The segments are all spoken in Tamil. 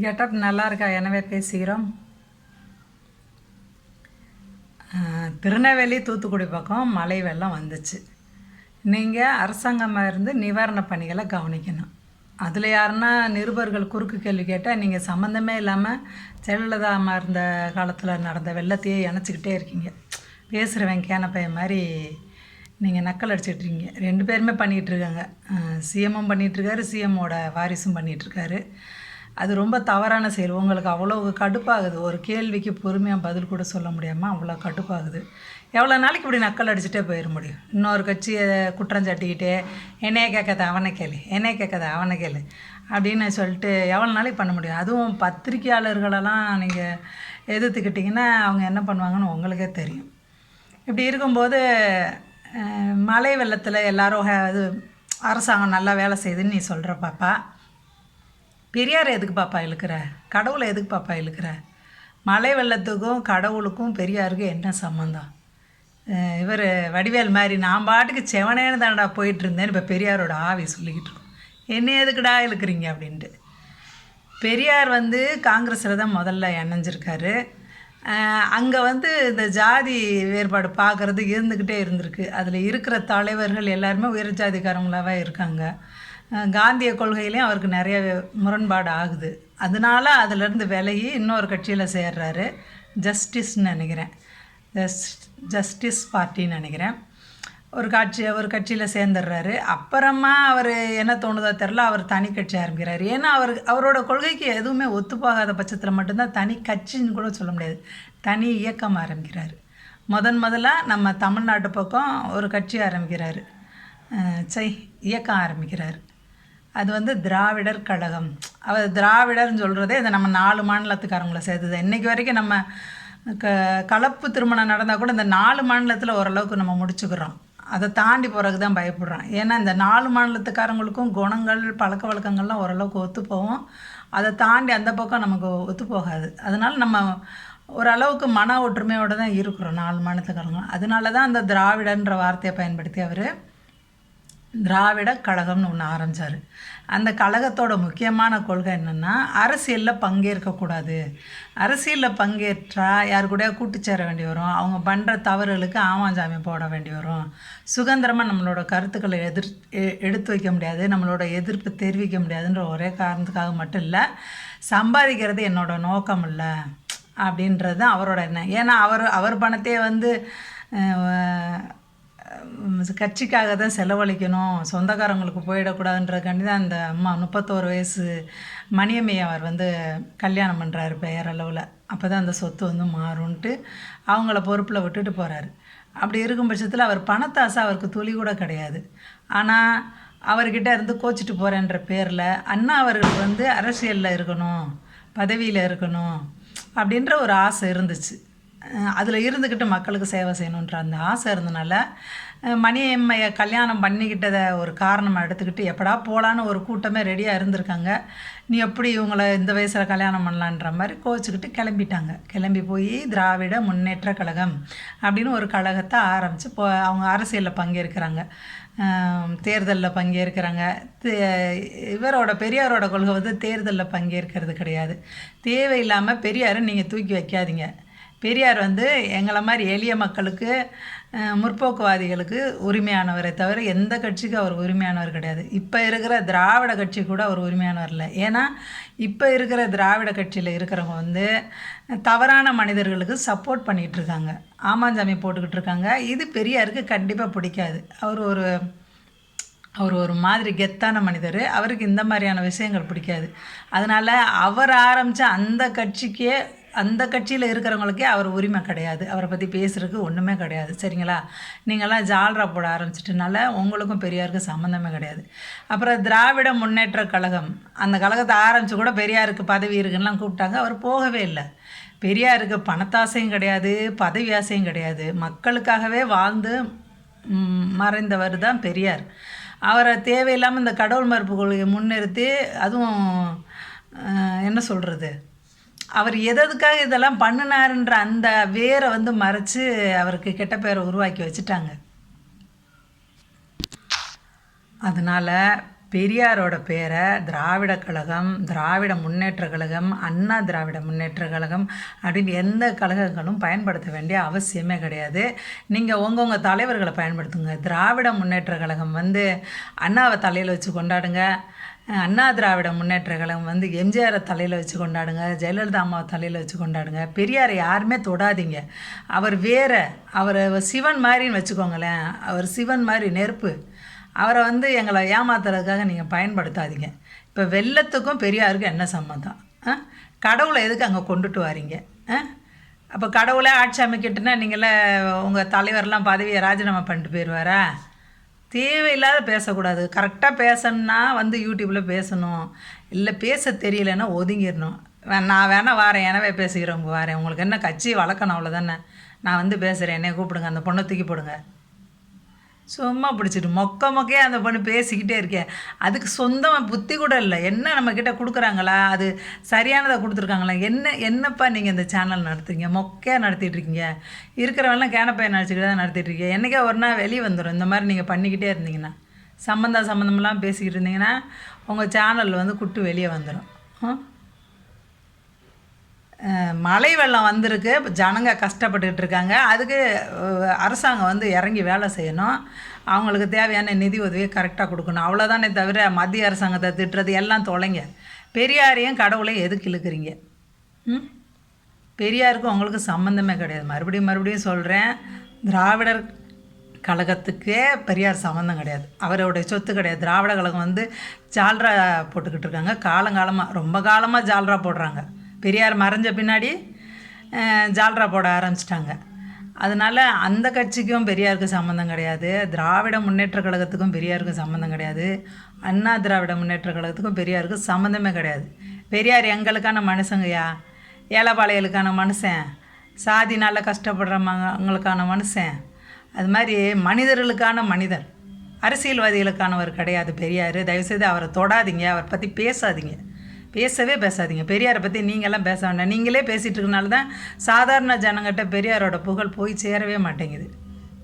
கெட்டப் நல்லா இருக்கா எனவே பேசுகிறோம் திருநெல்வேலி தூத்துக்குடி பக்கம் மழை வெள்ளம் வந்துச்சு. நீங்கள் அரசாங்கமாக இருந்து நிவாரணப் பணிகளை கவனிக்கணும். அதில் யாருன்னா நிருபர்கள் குறுக்கு கேள்வி கேட்டால் நீங்கள் சம்மந்தமே இல்லாமல் ஜெயலலிதா இருந்த காலத்தில் நடந்த வெள்ளத்தையே இணைச்சிக்கிட்டே இருக்கீங்க. பேசுகிறவன் கேன பையன் மாதிரி நீங்கள் நக்கல் அடிச்சிட்ருக்கீங்க ரெண்டு பேருமே பண்ணிகிட்ருக்காங்க சிஎம்மும் பண்ணிகிட்ருக்காரு சிஎம்மோட வாரிசும் பண்ணிகிட்ருக்காரு அது ரொம்ப தவறான செயல். உங்களுக்கு அவ்வளோ கடுப்பாகுது. ஒரு கேள்விக்கு பொறுமையாக பதில் கூட சொல்ல முடியாமல் அவ்வளோ கடுப்பாகுது. எவ்வளோ நாளைக்கு இப்படி நக்கல் அடிச்சுட்டே போயிட முடியும்? இன்னொரு கட்சியை குற்றம் சாட்டிக்கிட்டே என்னைய கேட்காத அவனை கேளு. என்னைய கேட்காத அவனை கேளு. அப்படின்னு சொல்லிட்டு எவ்வளோ நாளைக்கு பண்ண முடியும்? அதுவும் பத்திரிக்கையாளர்களெல்லாம் நீங்கள் எதிர்த்துக்கிட்டிங்கன்னா அவங்க என்ன பண்ணுவாங்கன்னு உங்களுக்கே தெரியும். இப்படி இருக்கும்போது மழை வெள்ளத்தில் எல்லோரும் ஹே- இது அரசாங்கம் நல்லா வேலை செய்யுதுன்னு நீ சொல்கிற பாப்பா. பெரியார் எதுக்கு பாப்பா இழுக்கிற? கடவுளை எதுக்கு பாப்பா இழுக்கிற? மழை வெள்ளத்துக்கும் கடவுளுக்கும் பெரியாருக்கும் என்ன சம்மந்தம் இவர் வடிவேல் மாதிரி நான் பாட்டுக்கு செவனேன்னு தானடா போயிட்டுருந்தேன் இப்போ பெரியாரோட ஆவி சொல்லிக்கிட்டு இருக்கோம். என்ன எதுக்குடா இழுக்கிறீங்க அப்படின்ட்டு. பெரியார் வந்து காங்கிரஸில் தான் முதல்ல இணைஞ்சிருக்காரு. அங்கே வந்து இந்த ஜாதி வேறுபாடு பார்க்குறது இருந்துக்கிட்டே இருந்திருக்கு. அதில் இருக்கிற தலைவர்கள் எல்லாருமே உயர் ஜாதிக்காரங்களாகவே இருக்காங்க. காந்திய கொள்கையிலையும் அவருக்கு நிறைய முரண்பாடு ஆகுது. அதனால அதிலேருந்து விலகி இன்னொரு கட்சியில் சேர்றாரு ஜஸ்டிஸ்ன்னு நினைக்கிறேன். ஜஸ் ஜஸ்டிஸ் பார்ட்டின்னு நினைக்கிறேன். ஒரு காட்சி ஒரு கட்சியில் சேர்ந்துடுறாரு. அப்புறமா அவர் என்ன தோணுதோ தெரில அவர் தனி கட்சி ஆரம்பிக்கிறார். ஏன்னா அவர் அவரோட கொள்கைக்கு எதுவுமே ஒத்துப்போகாத பட்சத்தில் மட்டும்தான் தனி கட்சின்னு கூட சொல்ல முடியாது. தனி இயக்கம் ஆரம்பிக்கிறார். முதன் முதலாக நம்ம தமிழ்நாட்டு பக்கம் ஒரு கட்சி ஆரம்பிக்கிறாரு. சை இயக்கம் ஆரம்பிக்கிறார். அது வந்து திராவிடர் கழகம். அவர் திராவிடர்னு சொல்கிறதே இந்த நம்ம நாலு மாநிலத்துக்காரங்களை சேர்த்துது. இன்றைக்கி வரைக்கும் நம்ம க கலப்பு திருமணம் நடந்தால் கூட இந்த நாலு மாநிலத்தில் ஓரளவுக்கு நம்ம முடிச்சுக்கிறோம். அதை தாண்டி போகிறதுக்கு தான் பயப்படுறான் ஏன்னா இந்த நாலு மாநிலத்துக்காரங்களுக்கும் குணங்கள் பழக்க வழக்கங்கள்லாம் ஓரளவுக்கு ஒத்து போவோம் அதை தாண்டி அந்த பக்கம் நமக்கு ஒத்து போகாது. அதனால் நம்ம ஓரளவுக்கு மன ஒற்றுமையோடு தான் இருக்கிறோம் நாலு மாநிலத்துக்காரங்க அதனால தான் அந்த திராவிடன்ற வார்த்தையை பயன்படுத்தி அவர் திராவிட கழகம்னு ஒன்று ஆரம்பித்தார் அந்த கழகத்தோட முக்கியமான கொள்கை என்னென்னா அரசியலில் பங்கேற்கக்கூடாது அரசியலில் பங்கேற்றா யார் கூட கூட்டு சேர வேண்டி வரும். அவங்க பண்ணுற தவறுகளுக்கு ஆமாஞ்சாமி போட வேண்டி வரும். சுதந்திரமாக நம்மளோட கருத்துக்களை எதிர் எ- எடுத்து வைக்க முடியாது. நம்மளோட எதிர்ப்பு தெரிவிக்க முடியாதுன்ற ஒரே காரணத்துக்காக மட்டும் இல்லை சம்பாதிக்கிறது என்னோட நோக்கம் இல்லை அப்படின்றது தான் அவரோட எண்ணம். ஏன்னா அவர் அவர் பணத்தையே வந்து கட்சிக்காக தான் செலவழிக்கணும். சொந்தக்காரங்களுக்கு போயிடக்கூடாதுன்றதுக்காண்டி தான் அந்த அம்மா முப்பத்தோரு வயசு மணியம்மை அவர் வந்து கல்யாணம் பண்ணுறாரு பெயரளவில் அப்போ தான் அந்த சொத்து வந்து மாறும்ன்ட்டு அவங்கள பொறுப்பில் விட்டுட்டு போகிறாரு அப்படி இருக்கும் பட்சத்தில் அவர் பணத்தாசை அவருக்கு துளி கூட கிடையாது. ஆனால் அவர்கிட்ட இருந்து கோச்சிட்டு போகிறேன்ற பேரில் அண்ணா அவர்கள் வந்து அரசியலில் இருக்கணும் பதவியில் இருக்கணும் அப்படின்ற ஒரு ஆசை இருந்துச்சு. அதில் இருந்துக்கிட்டு மக்களுக்கு சேவை செய்யணுன்ற அந்த ஆசை இருந்தனால மணியம்மையை கல்யாணம் பண்ணிக்கிட்டதை ஒரு காரணமாக எடுத்துக்கிட்டு எப்படா போகலான்னு ஒரு கூட்டமே ரெடியாக இருந்திருக்காங்க. நீ எப்படி இவங்களை இந்த வயசில் கல்யாணம் பண்ணலான்ற மாதிரி கோச்சிக்கிட்டு கிளம்பிட்டாங்க. கிளம்பி போய் திராவிட முன்னேற்ற கழகம் அப்படின்னு ஒரு கழகத்தை ஆரம்பித்து போ அவங்க அரசியலில் பங்கேற்கிறாங்க. தேர்தலில் பங்கேற்கிறாங்க. தே- இவரோட பெரியாரோட கொள்கை வந்து தேர்தலில் பங்கேற்கிறது கிடையாது. தேவையில்லாமல் பெரியாரை நீங்கள் தூக்கி வைக்காதீங்க. பெரியார் வந்து எங்களை மாதிரி எளிய மக்களுக்கு முற்போக்குவாதிகளுக்கு உரிமையானவரை தவிர எந்த கட்சிக்கும் அவர் உரிமையானவர் கிடையாது. இப்போ இருக்கிற திராவிட கட்சி கூட அவர் உரிமையானவர் இல்லை. ஏன்னா இப்போ இருக்கிற திராவிட கட்சியில் இருக்கிறவங்க வந்து தவறான மனிதர்களுக்கு சப்போர்ட் பண்ணிகிட்டு இருக்காங்க. ஆமாஞ்சாமி போட்டுக்கிட்டு இருக்காங்க. இது பெரியாருக்கு கண்டிப்பாக பிடிக்காது. அவர் ஒரு அவர் ஒரு மாதிரி கெத்தான மனிதர். அவருக்கு இந்த மாதிரியான விஷயங்கள் பிடிக்காது. அதனால் அவர் ஆரம்பித்த அந்த கட்சிக்கே அந்த கட்சியில் இருக்கிறவங்களுக்கே அவர் உரிமை கிடையாது. அவரை பற்றி பேசுகிறதுக்கு ஒன்றுமே கிடையாது. சரிங்களா? நீங்களாம் ஜால்ரா போட ஆரம்பிச்சிட்டனால உங்களுக்கும் பெரியாருக்கும் சம்மந்தமே கிடையாது. அப்புறம் திராவிட முன்னேற்ற கழகம் அந்த கழகத்தை ஆரம்பித்து கூட பெரியாருக்கு பதவி இருக்குன்னெலாம் கூப்பிட்டாங்க. அவர் போகவே இல்லை. பெரியாருக்கு பணத்தாசையும் கிடையாது பதவி ஆசையும் கிடையாது. மக்களுக்காகவே வாழ்ந்து மறைந்தவர் தான் பெரியார். அவரை தேவையில்லாமல் இந்த கடவுள் மறுப்பு கொள்கையை முன்னிறுத்தி அதுவும் என்ன சொல்கிறது அவர் எதற்காக இதெல்லாம் பண்ணினாருன்ற அந்த வேரை வந்து மறைச்சு அவருக்கு கெட்ட பேரை உருவாக்கி வச்சுட்டாங்க. அதனால் பெரியாரோட பேரை திராவிட கழகம் திராவிட முன்னேற்ற கழகம் அண்ணா திராவிட முன்னேற்ற கழகம் அப்படின்னு எந்த கழகங்களும் பயன்படுத்த வேண்டிய அவசியமே கிடையாது. நீங்கள் உங்கவுங்க தலைவர்களை பயன்படுத்துங்க. திராவிட முன்னேற்ற கழகம் வந்து அண்ணாவை தலையில் வச்சு கொண்டாடுங்க. அண்ணா திராவிட முன்னேற்ற கழகம் வந்து எம்ஜிஆரை தலையில் வச்சு கொண்டாடுங்க ஜெயலலிதா அம்மாவை தலையில் வச்சு கொண்டாடுங்க. பெரியாரை யாருமே தொடாதீங்க. அவர் வேற அவர் சிவன் மாதிரின்னு வச்சுக்கோங்களேன். அவர் சிவன் மாதிரி நெருப்பு. அவரை வந்து எங்களை ஏமாத்துறதுக்காக நீங்கள் பயன்படுத்தாதீங்க. இப்போ வெள்ளத்துக்கும் பெரியாருக்கும் என்ன சம்மந்தம்? ஆ? கடவுளை எதுக்கு அங்கே கொண்டுட்டு வாரீங்க? ஆ? அப்போ கடவுளே ஆட்சி அமைக்கட்டுன்னா நீங்களே உங்கள் தலைவர்லாம் பதவியை ராஜினாமா பண்ணிட்டு போயிடுவாரா தேவையில்லாத பேசக்கூடாது. கரெக்டாக பேசணுன்னா வந்து யூடியூப்பில் பேசணும். இல்லை பேச தெரியலன்னா ஒதுங்கிடணும். நான் வேணால் வாரேன். எனவே பேசுகிறவங்க வாரேன். உங்களுக்கு என்ன கட்சி வளர்க்கணும் அவ்வளோதானே நான் வந்து பேசுகிறேன் என்னை கூப்பிடுங்க. அந்த பொண்ணை தூக்கி போடுங்க. சும்மா பிடிச்சிட்டு மொக்க மொக்கையே அந்த பொண்ணு பேசிக்கிட்டே இருக்கேன். அதுக்கு சொந்தமாக புத்தி கூட இல்லை. என்ன நம்மக்கிட்ட கொடுக்குறாங்களா? அது சரியானதை கொடுத்துருக்காங்களா? என்ன என்னப்பா நீங்கள் இந்த சேனல் நடத்துறீங்க? மொக்கையாக நடத்திட்டு இருக்கீங்க. இருக்கிறவெல்லாம் கேனப்பையை நினச்சிக்கிட்டு தான் நடத்திட்டு இருக்கீங்க. என்றைக்கே ஒரு நாள் வெளியே வந்துடும் இந்த மாதிரி நீங்கள் பண்ணிக்கிட்டே இருந்தீங்கன்னா சம்மந்தம் சம்மந்தமெல்லாம் பேசிக்கிட்டு இருந்தீங்கன்னா உங்கள் சேனல் வந்து குட்டு வெளியே வந்துடும் ஆ? மழை வெள்ளம் வந்திருக்கு. இப்ப ஜனங்க கஷ்டப்பட்டுக்கிட்டு இருக்காங்க அதுக்கு அரசாங்கம் வந்து இறங்கி வேலை செய்யணும். அவங்களுக்கு தேவையான நிதி உதவியை கரெக்டாக கொடுக்கணும். அவ்வளோதானே தவிர மத்திய அரசாங்கத்தை திட்டுறது எல்லாம் தொலைங்க. பெரியாரையும் கடவுளையும் எதுக்கு இழுக்கிறீங்க? ம்? பெரியாருக்கும் அவங்களுக்கு சம்மந்தமே கிடையாது. மறுபடியும் மறுபடியும் சொல்கிறேன் திராவிடர் கழகத்துக்கே பெரியார் சம்மந்தம் கிடையாது. அவருடைய சொத்து கிடையாது. திராவிட கழகம் வந்து ஜால்ரா போட்டுக்கிட்டு இருக்காங்க. காலங்காலமாக ரொம்ப காலமாக ஜால்ரா போடுறாங்க. பெரியார் மறைஞ்ச பின்னாடி ஜால்ரா போட ஆரம்பிச்சிட்டாங்க. அதனால் அந்த கட்சிக்கும் பெரியாருக்கு சம்மந்தம் கிடையாது. திராவிட முன்னேற்ற கழகத்துக்கும் பெரியாருக்கும் சம்மந்தம் கிடையாது. அண்ணா திராவிட முன்னேற்ற கழகத்துக்கும் பெரியாருக்கும் சம்மந்தமே கிடையாது. பெரியார் எங்களுக்கான மனுஷங்கய்யா? ஏழைப்பாளையலுக்கான மனுஷன். சாதினால் கஷ்டப்படுறவங்களுக்கான மனுஷன். அது மாதிரி மனிதர்களுக்கான மனிதர். அரசியல்வாதிகளுக்கானவர் கிடையாது பெரியார். தயவுசெய்து அவரை தொடாதீங்க. அவரை பற்றி பேசாதீங்க. பேசவே பேசாதீங்க. பெரியாரை பற்றி நீங்கள்லாம் பேச வேண்டாம். நீங்களே பேசிகிட்டு இருக்கனால தான் சாதாரண ஜனங்கிட்ட பெரியாரோட புகழ் போய் சேரவே மாட்டேங்குது.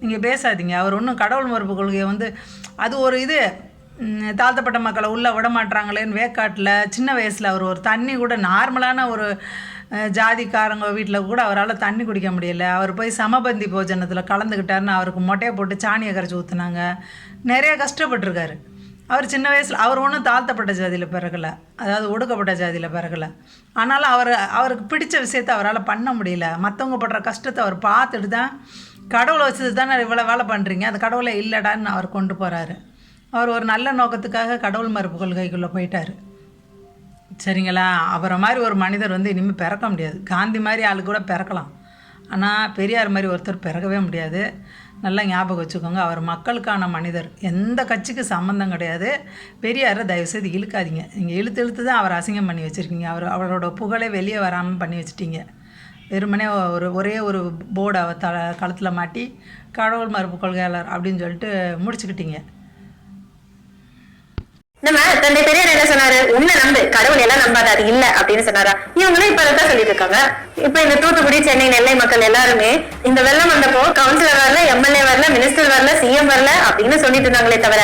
நீங்கள் பேசாதீங்க. அவர் ஒன்றும் கடவுள் மறுப்பு கொள்கையை வந்து அது ஒரு இது தாழ்த்தப்பட்ட மக்களை உள்ளே விடமாட்டாங்களேன்னு வேக்காட்டில் சின்ன வயசில் அவர் ஒரு தண்ணி கூட நார்மலான ஒரு ஜாதிக்காரங்க வீட்டில் கூட அவரால் தண்ணி குடிக்க முடியல. அவர் போய் சமபந்தி போஜனத்தில் கலந்துக்கிட்டாருன்னு அவருக்கு மொட்டையை போட்டு சாணியை கரைச்சி ஊற்றுனாங்க நிறைய கஷ்டப்பட்டிருக்காரு. அவர் சின்ன வயசில் அவர் ஒன்றும் தாழ்த்தப்பட்ட ஜாதியில் பிறகலை அதாவது ஒடுக்கப்பட்ட ஜாதியில் பிறகலை ஆனாலும் அவர் அவருக்கு பிடிச்ச விஷயத்தை அவரால் பண்ண முடியல. மற்றவங்க படுற கஷ்டத்தை அவர் பார்த்துட்டு தான் கடவுளை வச்சது தானே இவ்வளோ வேலை பண்ணுறீங்க அந்த கடவுளை இல்லைடான்னு அவர் கொண்டு போகிறாரு அவர் ஒரு நல்ல நோக்கத்துக்காக கடவுள் மறுப்பு கொள்கைக்குள்ளே போயிட்டார். சரிங்களா? அவரை மாதிரி ஒரு மனிதர் வந்து இனிமேல் பிறக்க முடியாது. காந்தி மாதிரி ஆளு கூட பிறக்கலாம். ஆனால் பெரியார் மாதிரி ஒருத்தர் பிறக்கவே முடியாது. நல்லா ஞாபகம் வச்சுக்கோங்க. அவர் மக்களுக்கான மனிதர். எந்த கட்சிக்கு சம்மந்தம் கிடையாது. பெரியாரை தயவுசெய்து இழுக்காதீங்க. நீங்கள் இழுத்து இழுத்து தான் அவர் அசிங்கம் பண்ணி வச்சுருக்கீங்க. அவர் அவரோட புகழே வெளியே வராமல் பண்ணி வச்சுட்டீங்க. வெறுமனே ஒரு ஒரே ஒரு போர்டை த களத்தில் மாட்டி கடவுள் மறுப்பு கொள்கையாளர் அப்படின்னு சொல்லிட்டு முடிச்சுக்கிட்டீங்க. நம்ம தந்தை பெரியார் என்ன சொன்னாரு? உன்னை நம்பு கடவுள் எல்லாம் நம்பாத அது இல்ல அப்படின்னு சொன்னாரா? இவங்களும் இப்ப அதான் சொல்லிட்டு இருக்காங்க இப்ப இந்த தூத்துக்குடி சென்னை நெல்லை மக்கள் எல்லாருமே இந்த வெள்ளம் வந்தப்போ கவுன்சிலர் வரல எம்எல்ஏ வரல மினிஸ்டர் வரல சிஎம் வரல அப்படின்னு சொல்லிட்டு இருந்தாங்களே தவிர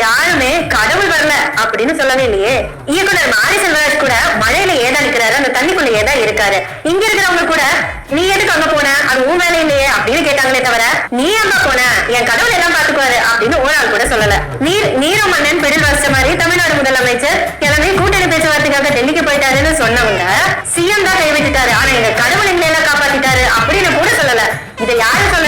யாருமே கடவுள் வரல அப்படின்னு சொல்லவே இல்லையே. இயக்குனர் மாரி செல்வராஜ் கூட மழையில ஏதா இருக்கிறாரு அந்த தண்ணிக்குள்ள ஏதா இருக்காரு. இங்க இருக்கிறவங்க கூட நீ எதுக்கு அங்க போன? அது உன் வேலை இல்லையே அப்படின்னு கேட்டாங்களே தவிர நீ அங்க போன? என் கடவுள் எல்லாம் பாத்துக்குவாரு அப்படின்னு ஒரு ஆள் கூட சொல்லல. நீர் நீர மன்னன் பிடில் வருஷமா மாதிரி தமிழ்நாடு முதலமைச்சர் கிளம்பி கூட்டணி பேச்சுவார்த்தைக்காக டெல்லிக்கு போயிட்டாருன்னு சொன்னவங்க சிஎம் தான் கைவிட்டுட்டாரு. ஆனா எங்க கடவுள் எங்களை எல்லாம் காப்பாத்திட்டாரு அப்படின்னு கூட சொல்லல. இதை யாரு சொல்ல